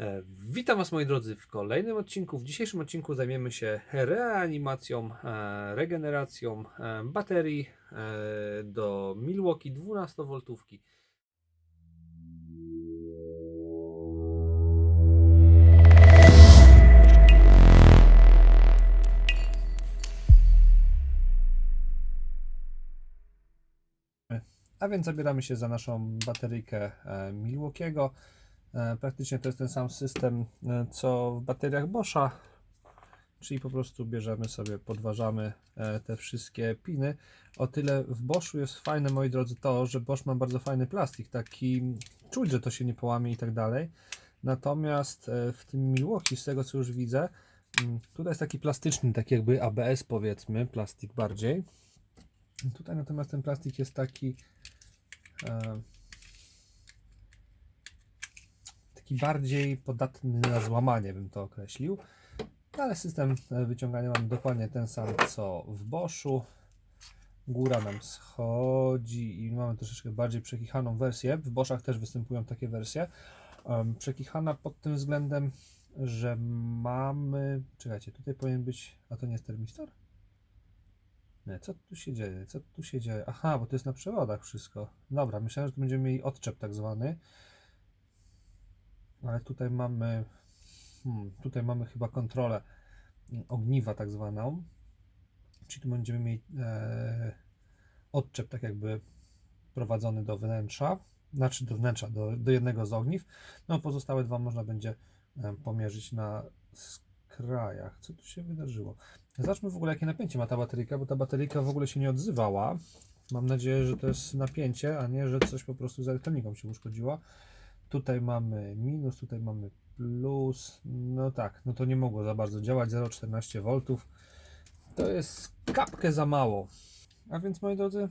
E, Witam Was moi drodzy w kolejnym odcinku. W dzisiejszym odcinku zajmiemy się reanimacją, e, regeneracją e, baterii do Milwaukee 12V. A więc zabieramy się za naszą bateryjkę Milwaukee'ego. E, Praktycznie to jest ten sam system, e, co w bateriach Boscha, czyli po prostu bierzemy sobie, podważamy e, te wszystkie piny. O tyle w Boschu jest fajne, moi drodzy, to, że Bosch ma bardzo fajny plastik, taki czuć, że to się nie połamie i tak dalej. Natomiast w tym Milwaukee, z tego co już widzę, mm, tutaj jest taki plastyczny, tak jakby ABS powiedzmy, plastik bardziej. Tutaj natomiast ten plastik jest taki e, taki bardziej podatny na złamanie, bym to określił. Ale system e, wyciągania mamy dokładnie ten sam co w Boschu. Góra nam schodzi i mamy troszeczkę bardziej przekichaną wersję. W Boschach też występują takie wersje. Przekichana pod tym względem, że mamy. Czekajcie, tutaj powinien być. A to nie jest termistor? Nie, co tu się dzieje? Co tu się dzieje? Aha, bo to jest na przewodach wszystko. Dobra, myślałem, że tu będziemy mieli odczep tak zwany. Ale tutaj mamy. Hmm, tutaj mamy chyba kontrolę mm, ogniwa tak zwaną. Czyli tu będziemy mieli e, odczep tak jakby prowadzony do wnętrza. Znaczy do wnętrza, do, do jednego z ogniw. No pozostałe dwa można będzie e, pomierzyć na skrajach. Co tu się wydarzyło? Zacznijmy w ogóle jakie napięcie ma ta bateryjka, bo ta bateryjka w ogóle się nie odzywała. Mam nadzieję, że to jest napięcie, a nie, że coś po prostu z elektroniką się uszkodziło. Tutaj mamy minus, tutaj mamy plus. No tak, no to nie mogło za bardzo działać. 0,14 V. To jest kapkę za mało. A więc moi drodzy,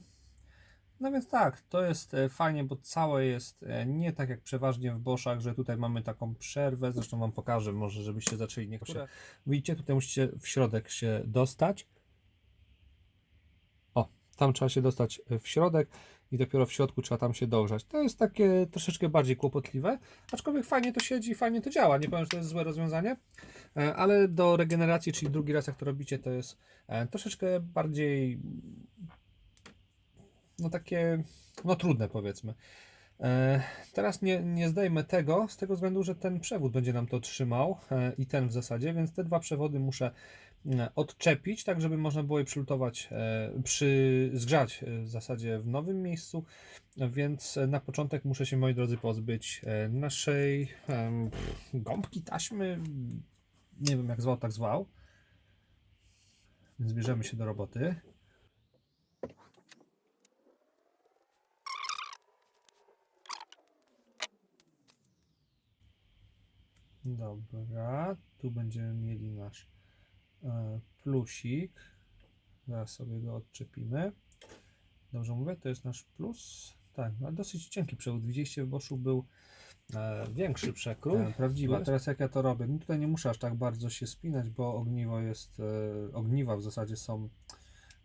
no więc tak, to jest e, fajnie, bo całe jest e, nie tak jak przeważnie w Boschach, że tutaj mamy taką przerwę. Zresztą Wam pokażę, może żebyście zaczęli niech się. Widzicie, tutaj musicie w środek się dostać. O, tam trzeba się dostać w środek i dopiero w środku trzeba tam się dogrzać. To jest takie troszeczkę bardziej kłopotliwe, aczkolwiek fajnie to siedzi, fajnie to działa. Nie powiem, że to jest złe rozwiązanie, e, ale do regeneracji, czyli drugi raz jak to robicie, to jest e, troszeczkę bardziej no takie, no trudne powiedzmy. E, Teraz nie, nie zdejmę tego, z tego względu, że ten przewód będzie nam to trzymał i ten w zasadzie, więc te dwa przewody muszę odczepić, tak żeby można było je przylutować, e, przy, zgrzać e, w zasadzie w nowym miejscu, więc e, na początek muszę się, moi drodzy, pozbyć e, naszej gąbki, taśmy, nie wiem jak zwał, tak zwał. Więc bierzemy się do roboty. Dobra, tu będziemy mieli nasz e, plusik. Zaraz sobie go odczepimy. Dobrze mówię, to jest nasz plus. Tak, no dosyć cienki przewód. Widzieliście w Boschu był e, większy przekrój. E, prawdziwa. Teraz jak ja to robię? No tutaj nie muszę aż tak bardzo się spinać, bo ogniwo jest, e, ogniwa w zasadzie są,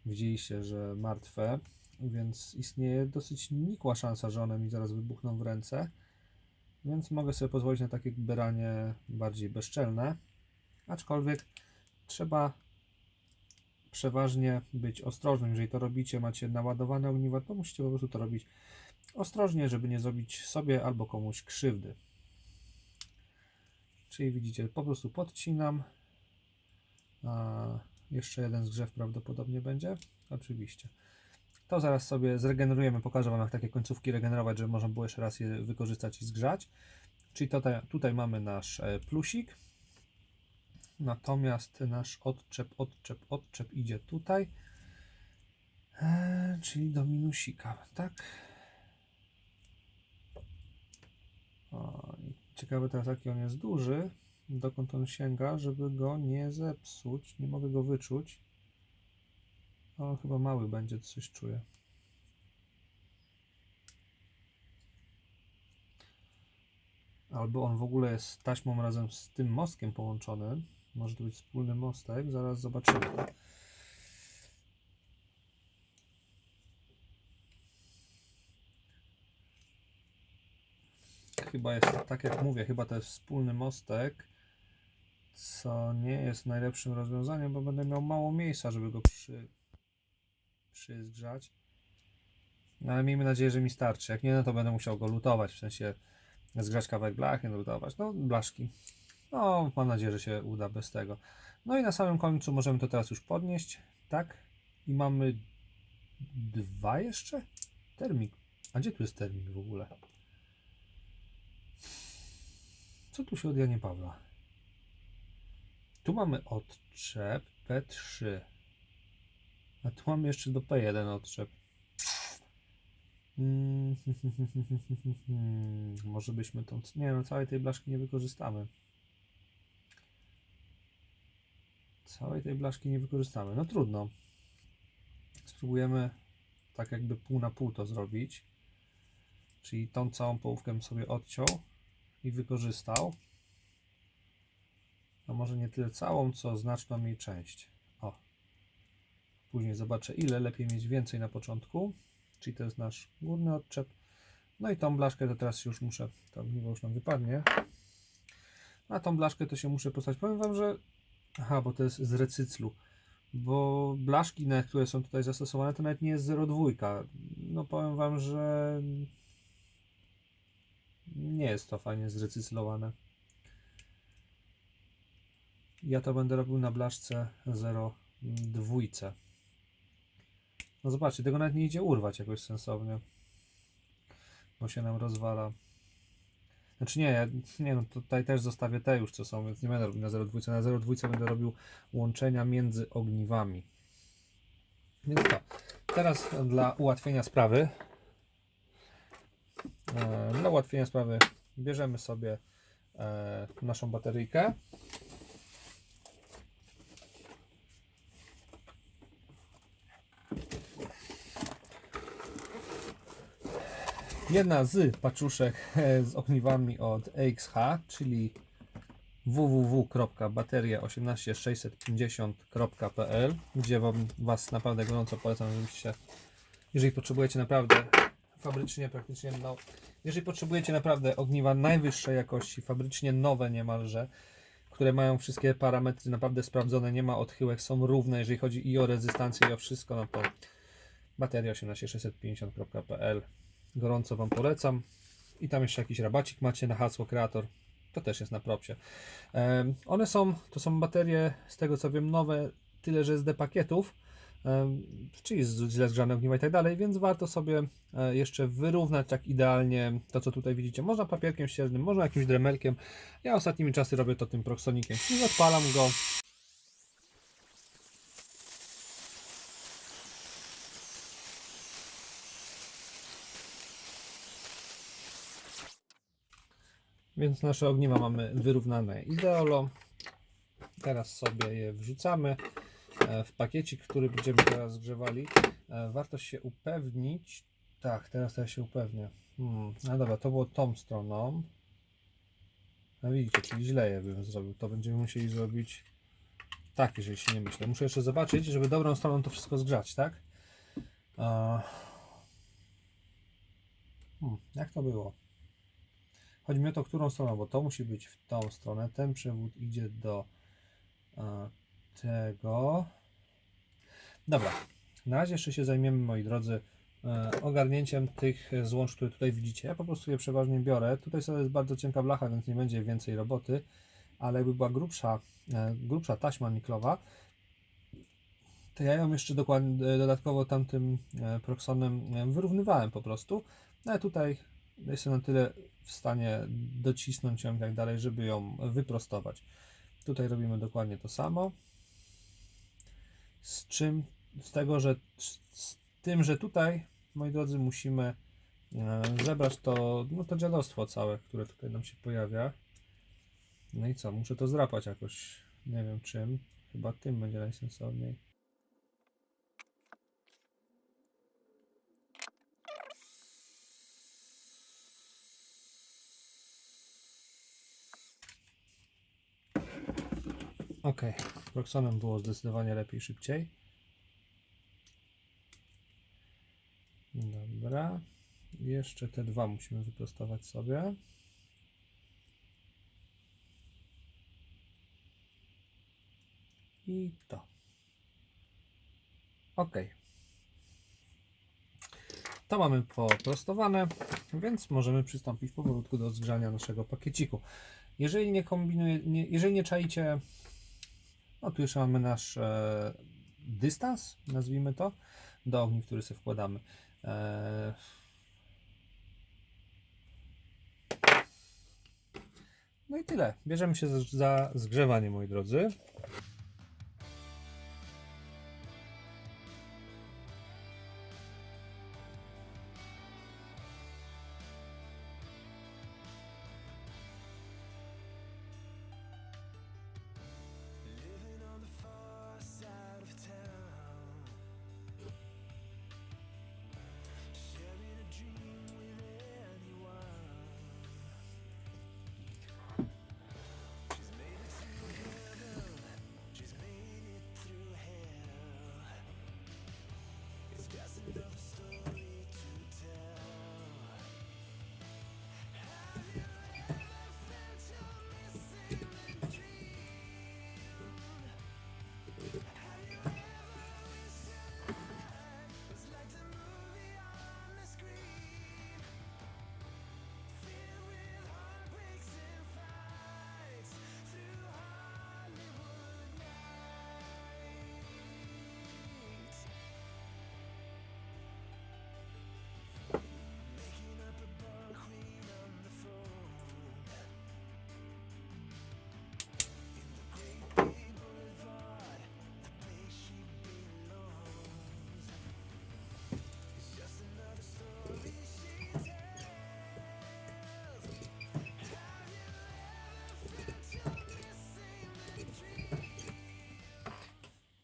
widzieliście, że martwe, więc istnieje dosyć nikła szansa, że one mi zaraz wybuchną w ręce. Więc mogę sobie pozwolić na takie branie bardziej bezczelne. Aczkolwiek trzeba przeważnie być ostrożnym. Jeżeli to robicie, macie naładowane ogniwa, to musicie po prostu to robić ostrożnie, żeby nie zrobić sobie albo komuś krzywdy. Czyli widzicie, po prostu podcinam. A jeszcze jeden zgrzew prawdopodobnie będzie. Oczywiście. To zaraz sobie zregenerujemy, pokażę Wam jak takie końcówki regenerować, żeby można było jeszcze raz je wykorzystać i zgrzać. Czyli tutaj, tutaj mamy nasz e, plusik. Natomiast nasz odczep, odczep, odczep idzie tutaj. E, czyli do minusika, tak? O, ciekawe teraz jaki on jest duży. Dokąd on sięga, żeby go nie zepsuć. Nie mogę go wyczuć. O, chyba mały będzie, coś czuję. Albo on w ogóle jest taśmą razem z tym mostkiem połączony. Może to być wspólny mostek, zaraz zobaczymy. chyba jest, tak jak mówię, chyba to jest wspólny mostek, co nie jest najlepszym rozwiązaniem, bo będę miał mało miejsca, żeby go przy, przyzgrzać. No ale miejmy nadzieję, że mi starczy. Jak nie, no to będę musiał go lutować, w sensie zgrzać kawałek blachy, lutować, no blaszki. No, mam nadzieję, że się uda bez tego. No i na samym końcu możemy to teraz już podnieść, tak? I mamy dwa jeszcze? Termik. A gdzie tu jest termik w ogóle? Co tu się od Janie Pawła? Tu mamy odczep P3. A tu mamy jeszcze do P1 odczep. Mm, Może byśmy tą. Nie no, całej tej blaszki nie wykorzystamy. Całej tej blaszki nie wykorzystamy. No trudno. Spróbujemy tak jakby pół na pół to zrobić. Czyli tą całą połówkę sobie odciął i wykorzystał. A może nie tyle całą, co znaczną jej część. O. Później zobaczę ile. Lepiej mieć więcej na początku. Czyli to jest nasz górny odczep. No i tą blaszkę to teraz już muszę, to ogniwo już nam wypadnie. Na tą blaszkę to się muszę postać. Powiem Wam, że aha, bo to jest z recyclu. Bo blaszki, które są tutaj zastosowane, to nawet nie jest 0,2. No powiem Wam, że nie jest to fajnie zrecyklowane. Ja to będę robił na blaszce 0,2. No zobaczcie, tego nawet nie idzie urwać jakoś sensownie. Bo się nam rozwala. Znaczy nie, nie no tutaj też zostawię te już co są, więc nie będę robił na 0,2. Na 0,2 będę robił łączenia między ogniwami. Więc to. Teraz dla ułatwienia sprawy e, dla ułatwienia sprawy bierzemy sobie e, naszą bateryjkę. Jedna z paczuszek e, z ogniwami od EXH, czyli www.bateria18650.pl, gdzie wam, Was naprawdę gorąco polecam, żebyście, jeżeli potrzebujecie naprawdę fabrycznie, praktycznie, no, jeżeli potrzebujecie naprawdę ogniwa najwyższej jakości, fabrycznie nowe niemalże, które mają wszystkie parametry naprawdę sprawdzone, nie ma odchyłek, są równe, jeżeli chodzi i o rezystancję, i o wszystko, no to bateria 18650.pl gorąco Wam polecam. I tam jeszcze jakiś rabacik macie na hasło kreator. To też jest na propsie. One są, to są baterie, z tego co wiem, nowe, tyle że z D pakietów, czyli źle zgrzane ogniwa i tak dalej, więc warto sobie e, jeszcze wyrównać tak idealnie to, co tutaj widzicie. Można papierkiem ściernym, można jakimś dremelkiem. Ja ostatnimi czasy robię to tym proksonikiem i odpalam go. Więc nasze ogniwa mamy wyrównane ideolo. Teraz sobie je wrzucamy e, w pakiecik, który będziemy teraz zgrzewali. E, Warto się upewnić. Tak, teraz to ja się upewnię. Hmm. No dobra, to było tą stroną. No widzicie, czyli źle je bym zrobił. To będziemy musieli zrobić tak, jeżeli się nie myślę. Muszę jeszcze zobaczyć, żeby dobrą stroną to wszystko zgrzać, tak? E, Hmm, jak to było? Chodzi o to, którą stroną, bo to musi być w tą stronę. Ten przewód idzie do e, tego. Dobra. Na razie jeszcze się zajmiemy, moi drodzy, e, ogarnięciem tych złącz, które tutaj widzicie. Ja po prostu je przeważnie biorę. Tutaj sobie jest bardzo cienka blacha, więc nie będzie więcej roboty. Ale jakby była grubsza, e, grubsza taśma niklowa, to ja ją jeszcze dokładnie, e, dodatkowo tamtym e, proksonem e, wyrównywałem po prostu. No ale tutaj jestem na tyle w stanie docisnąć ją i tak dalej, żeby ją wyprostować. Tutaj robimy dokładnie to samo. Z czym? Z tego, że z tym, że tutaj, moi drodzy, musimy e, zebrać to, no to dziadostwo całe, które tutaj nam się pojawia. No i co? Muszę to zdrapać jakoś, nie wiem czym. Chyba tym będzie najsensowniej. Ok, Roxanem było zdecydowanie lepiej, szybciej. Dobra. Jeszcze te dwa musimy wyprostować sobie. I to. Ok. To mamy poprostowane, więc możemy przystąpić powolutku do zgrzania naszego pakieciku. Jeżeli nie kombinuje, nie, jeżeli nie czaicie no tu jeszcze mamy nasz e, dystans, nazwijmy to, do ogni, który sobie wkładamy. E, no i tyle. Bierzemy się za, za zgrzewanie, moi drodzy.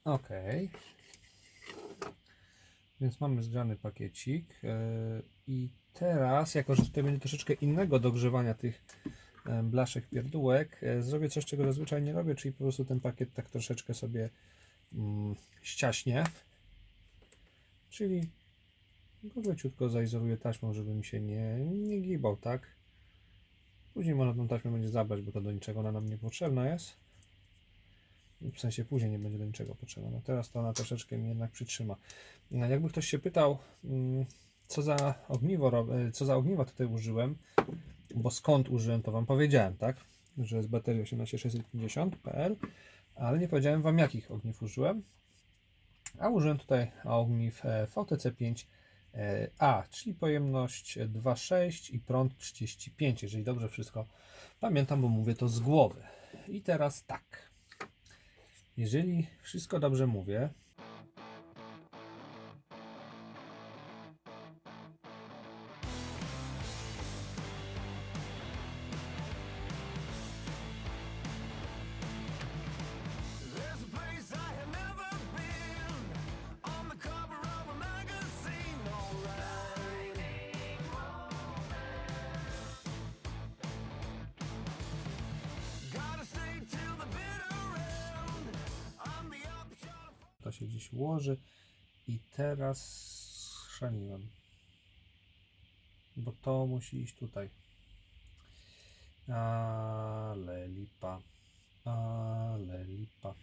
Ok. Więc mamy zgrzany pakiecik. e, I teraz, jako że tutaj będzie troszeczkę innego dogrzewania tych e, blaszek pierdółek, e, zrobię coś, czego zazwyczaj nie robię, czyli po prostu ten pakiet tak troszeczkę sobie mm, ściaśnie. Czyli go leciutko zaizoluję taśmą, żeby mi się nie, nie gibał, tak? Później można tą taśmę będzie zabrać, bo to do niczego ona nam niepotrzebna jest. W sensie później nie będzie do niczego potrzebna. No teraz to ona troszeczkę mi jednak przytrzyma. No, Jakby ktoś się pytał, mm, co za ogniwo, e, co za ogniwa tutaj użyłem, bo skąd użyłem, to Wam powiedziałem, tak? Że z baterii 18650.pl, ale nie powiedziałem Wam jakich ogniw użyłem. A użyłem tutaj ogniw e, VTC5 e, A, czyli pojemność 2,6 i prąd 35, jeżeli dobrze wszystko pamiętam, bo mówię to z głowy. I teraz tak. Jeżeli wszystko dobrze mówię, się gdzieś ułoży i teraz schrzaniłem. Bo to musi iść tutaj. Ale lipa. Ale lipa.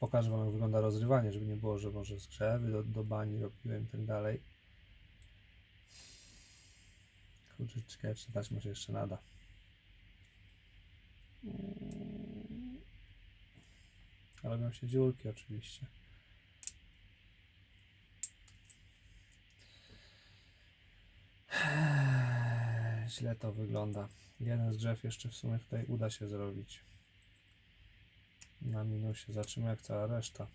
Pokażę Wam, jak wygląda rozrywanie, żeby nie było, że może skrzewy do, do bani robiłem i tak dalej. Kurczę, ciekawe, czy taśma się jeszcze nada. Robią się dziurki oczywiście. Źle to wygląda. Jeden zgrzew jeszcze w sumie tutaj uda się zrobić. Na minusie. Zobaczymy jak cała reszta.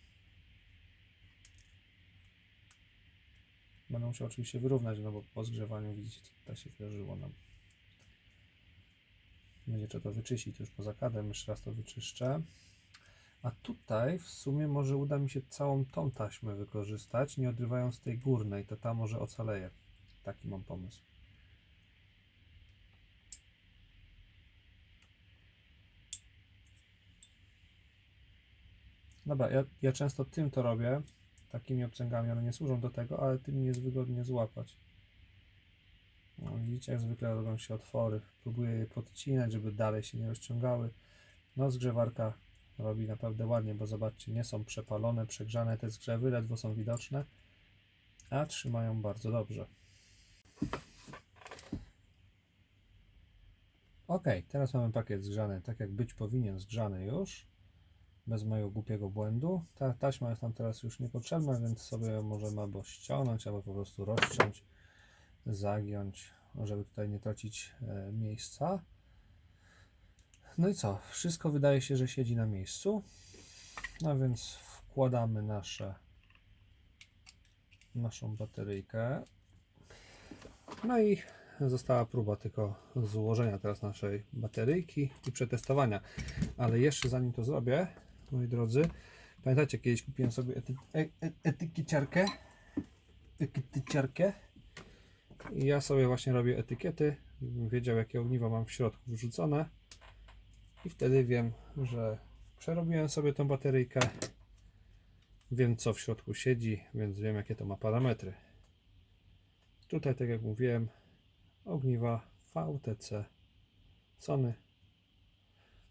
Będę musiał oczywiście wyrównać, no bo po zgrzewaniu widzicie, tutaj się wydarzyło nam. Będzie trzeba to wyczyścić już poza kadrem. Jeszcze raz to wyczyszczę. A tutaj w sumie może uda mi się całą tą taśmę wykorzystać, nie odrywając tej górnej, to ta może ocaleje. Taki mam pomysł. Dobra, ja, ja często tym to robię, takimi obcęgami, one nie służą do tego, ale tym jest wygodnie złapać. No, widzicie, jak zwykle robią się otwory. Próbuję je podcinać, żeby dalej się nie rozciągały. No, zgrzewarka robi naprawdę ładnie, bo zobaczcie, nie są przepalone, przegrzane te zgrzewy, ledwo są widoczne, a trzymają bardzo dobrze. Ok, teraz mamy pakiet zgrzany, tak jak być powinien zgrzany już, bez mojego głupiego błędu. Ta taśma jest nam teraz już niepotrzebna, więc sobie możemy albo ściągnąć, albo po prostu rozciąć, zagiąć, żeby tutaj nie tracić e, miejsca. No i co? Wszystko wydaje się, że siedzi na miejscu. No więc wkładamy nasze naszą bateryjkę. No i została próba tylko złożenia teraz naszej bateryjki i przetestowania. Ale jeszcze zanim to zrobię, moi drodzy, pamiętacie, kiedyś kupiłem sobie ety, e, e, etykieciarkę. Etykieciarkę. I ja sobie właśnie robię etykiety, żebym wiedział jakie ogniwo mam w środku wrzucone. I wtedy wiem, że przerobiłem sobie tą bateryjkę. Wiem co w środku siedzi, więc wiem jakie to ma parametry. Tutaj, tak jak mówiłem, ogniwa VTC Sony.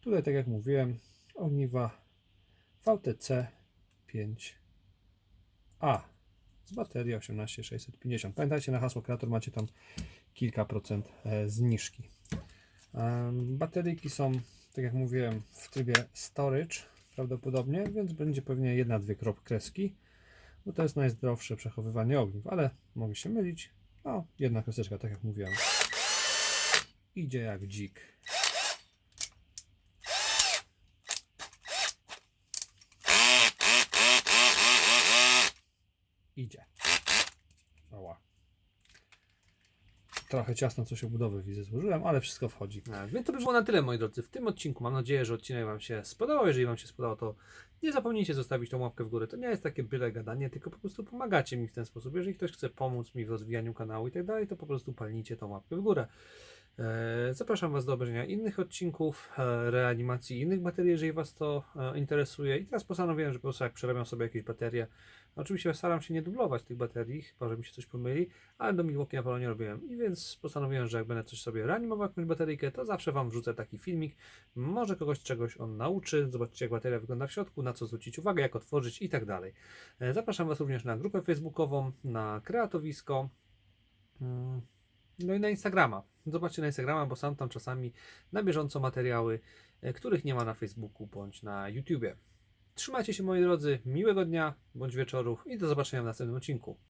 Tutaj, tak jak mówiłem, ogniwa VTC 5A z baterii 18650. Pamiętajcie, na hasło kreator macie tam kilka procent e, zniżki. Bateryjki są, tak jak mówiłem, w trybie storage prawdopodobnie, więc będzie pewnie jedna, dwie krop kreski, bo to jest najzdrowsze przechowywanie ogniw, ale mogę się mylić. No, jedna kreseczka, tak jak mówiłem. Idzie jak dzik. Idzie. Oła. Trochę ciasno coś obudowy widzę złożyłem, ale wszystko wchodzi. Tak, więc to by było na tyle, moi drodzy, w tym odcinku. Mam nadzieję, że odcinek Wam się spodobał. Jeżeli Wam się spodobał, to nie zapomnijcie zostawić tą łapkę w górę. To nie jest takie byle gadanie, tylko po prostu pomagacie mi w ten sposób. Jeżeli ktoś chce pomóc mi w rozwijaniu kanału i tak dalej, to po prostu palnijcie tą łapkę w górę. E, Zapraszam Was do obejrzenia innych odcinków, e, reanimacji innych baterii, jeżeli Was to e, interesuje. I teraz postanowiłem, że po prostu jak przerabiam sobie jakieś baterie, oczywiście staram się nie dublować tych baterii, chyba że mi się coś pomyli, ale do Milwaukee na pewno nie robiłem. I więc postanowiłem, że jak będę coś sobie reanimował, jakąś bateryjkę, to zawsze Wam wrzucę taki filmik. Może kogoś czegoś on nauczy. Zobaczcie, jak bateria wygląda w środku, na co zwrócić uwagę, jak otworzyć i tak dalej. Zapraszam Was również na grupę facebookową, na kreatowisko. No i na Instagrama. Zobaczcie na Instagrama, bo sam tam czasami na bieżąco materiały, e, których nie ma na Facebooku bądź na YouTubie. Trzymajcie się moi drodzy, miłego dnia bądź wieczoru i do zobaczenia w następnym odcinku.